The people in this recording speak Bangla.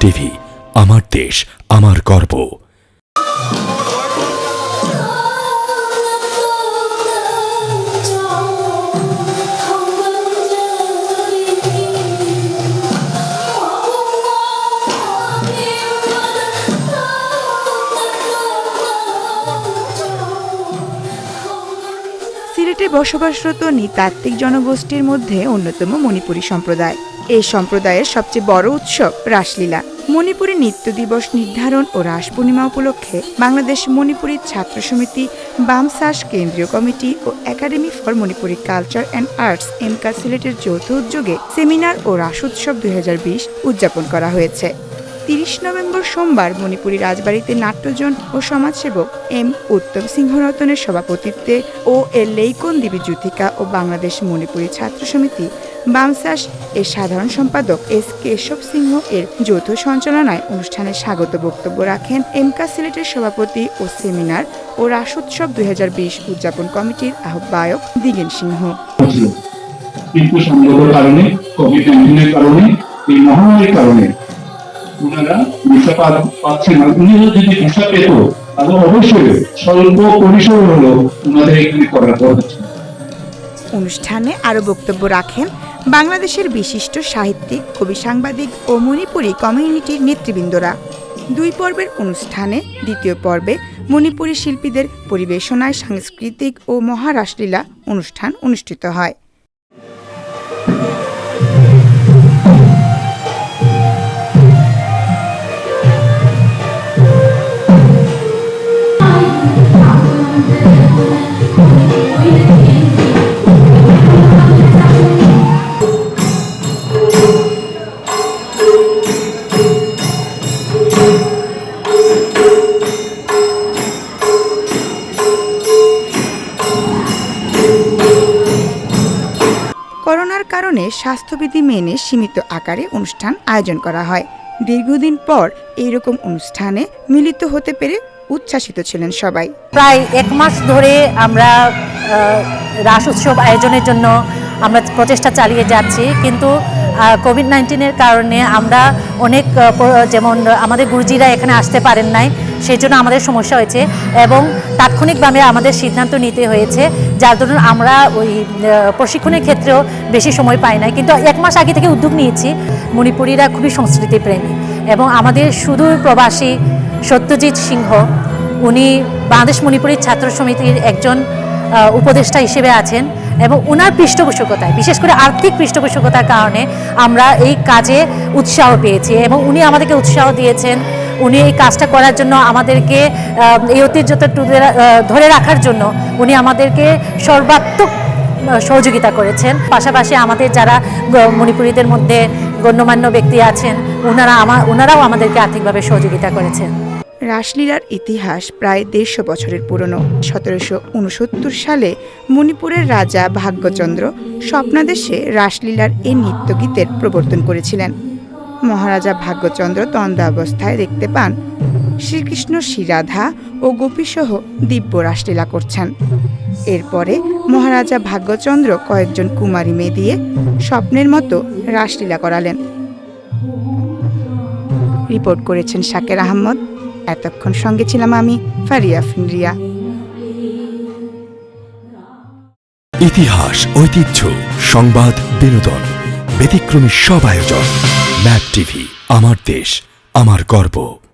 টিভি আমার দেশ আমার গর্ব। সিলেটে বসবাসরত নৃতাত্ত্বিক জনগোষ্ঠীর মধ্যে অন্যতম মণিপুরী সম্প্রদায়। এই সম্প্রদায়ের সবচেয়ে বড় উৎসব রাসলীলা। মণিপুরী নৃত্য দিবস নির্ধারণ ও রাস পূর্ণিমা উপলক্ষে বাংলাদেশ মণিপুরী ছাত্র সমিতি বামসাস কেন্দ্রীয় committee O academy for Manipuri culture and arts এমকা সিলেটের যৌথ উদ্যোগে সেমিনার ও রাস উৎসব দুই হাজার বিশ উদযাপন করা হয়েছে। তিরিশ নভেম্বর সোমবার মণিপুরী রাজবাড়িতে নাট্যজন ও সমাজসেবক এম উত্তম সিংহ রতনের সভাপতিত্বে ও এর লেইকন দেবী জ্যোতিকা ও বাংলাদেশ মণিপুরী ছাত্র সমিতি বামসাস এর সাধারণ সম্পাদক এস কেশব সিংহ এর যৌথ সঞ্চালনায় অনুষ্ঠানে স্বাগত বক্তব্য রাখেন এমকা সিলেটের সভাপতি ও সেমিনার ও রাসোৎসব দুই হাজার বিশ উদযাপন কমিটির আহ্বায়ক দিগেন সিংহ। কিন্তু কারণে কোভিড নাইন্টিনের কারণে এই মহামারীর কারণে ওনারা ভিসা পাচ্ছেন না। উনিও যদি ভিসা পেত তাহলে অবশ্যই স্বল্প পরিসর হলো ওনাদের এখানে করার অনুষ্ঠানে আরও বক্তব্য রাখেন বাংলাদেশের বিশিষ্ট সাহিত্যিক, কবি, সাংবাদিক ও মণিপুরী কমিউনিটির নেতৃবৃন্দরা। দুই পর্বের অনুষ্ঠানে দ্বিতীয় পর্বে মণিপুরী শিল্পীদের পরিবেশনায় সাংস্কৃতিক ও মহারাষ্ট্রীলা অনুষ্ঠান অনুষ্ঠিত হয়। করোনার কারণে স্বাস্থ্যবিধি মেনে সীমিত আকারে অনুষ্ঠান আয়োজন করা হয়। দীর্ঘদিন পর এইরকম অনুষ্ঠানে মিলিত হতে পেরে উচ্ছ্বাসিত ছিলেন সবাই। প্রায় এক মাস ধরে আমরা রাস উৎসব আয়োজনের জন্য আমরা প্রচেষ্টা চালিয়ে যাচ্ছি। কিন্তু কোভিড নাইন্টিনের কারণে আমরা অনেক যেমন আমাদের গুরুজিরা এখানে আসতে পারেন নাই। সেই জন্য আমাদের সমস্যা হয়েছে এবং তাৎক্ষণিকভাবে আমাদের সিদ্ধান্ত নিতে হয়েছে, যার ধরুন আমরা ওই প্রশিক্ষণের ক্ষেত্রেও বেশি সময় পাই না কিন্তু এক মাস আগে থেকে উদ্যোগ নিয়েছি, মণিপুরীরা খুবই সংস্কৃতি প্রেমী এবং আমাদের সুদূর প্রবাসী সত্যজিৎ সিংহ, উনি বাংলাদেশ মণিপুরী ছাত্র সমিতির একজন উপদেষ্টা হিসেবে আছেন এবং ওনার পৃষ্ঠপোষকতায়, বিশেষ করে আর্থিক পৃষ্ঠপোষকতার কারণে আমরা এই কাজে উৎসাহ পেয়েছি এবং উনি আমাদেরকে উৎসাহ দিয়েছেন উনি এই কাজটা করার জন্য আমাদেরকে এই রা- ধরে রাখার জন্য উনি আমাদেরকে সর্বাত্মক সহযোগিতা করেছেন। পাশাপাশি আমাদের যারা মণিপুরীদের মধ্যে গণ্যমান্য ব্যক্তি আছেন ওনারা আমার ওনারাও আমাদেরকে আর্থিকভাবে সহযোগিতা করেছেন। রাসলীলার ইতিহাস প্রায় দেড়শো বছরের পুরনো। সতেরোশো উনসত্তর সালে মণিপুরের রাজা ভাগ্যচন্দ্র স্বপ্নাদেশে রাসলীলার এই নৃত্যগীতের প্রবর্তন করেছিলেন। মহারাজা ভাগ্যচন্দ্র তন্দা অবস্থায় দেখতে পান শ্রীকৃষ্ণ শ্রীরাধা ও গোপীসহ দিব্য রাসলীলা করছেন। এরপরে মহারাজা ভাগ্যচন্দ্র কয়েকজন কুমারী মেয়ে দিয়ে স্বপ্নের মতো রাসলীলা করালেন। রিপোর্ট করেছেন শাকের আহমদ। এতক্ষণ সঙ্গে ছিলাম আমি, ফারিয়া ফিনরিয়া। ইতিহাস, ঐতিহ্য, সংবাদ, বিনোদন ব্যতিক্রমী সব আয়োজন। ম্যাপ টিভি আমার দেশ আমার গর্ব।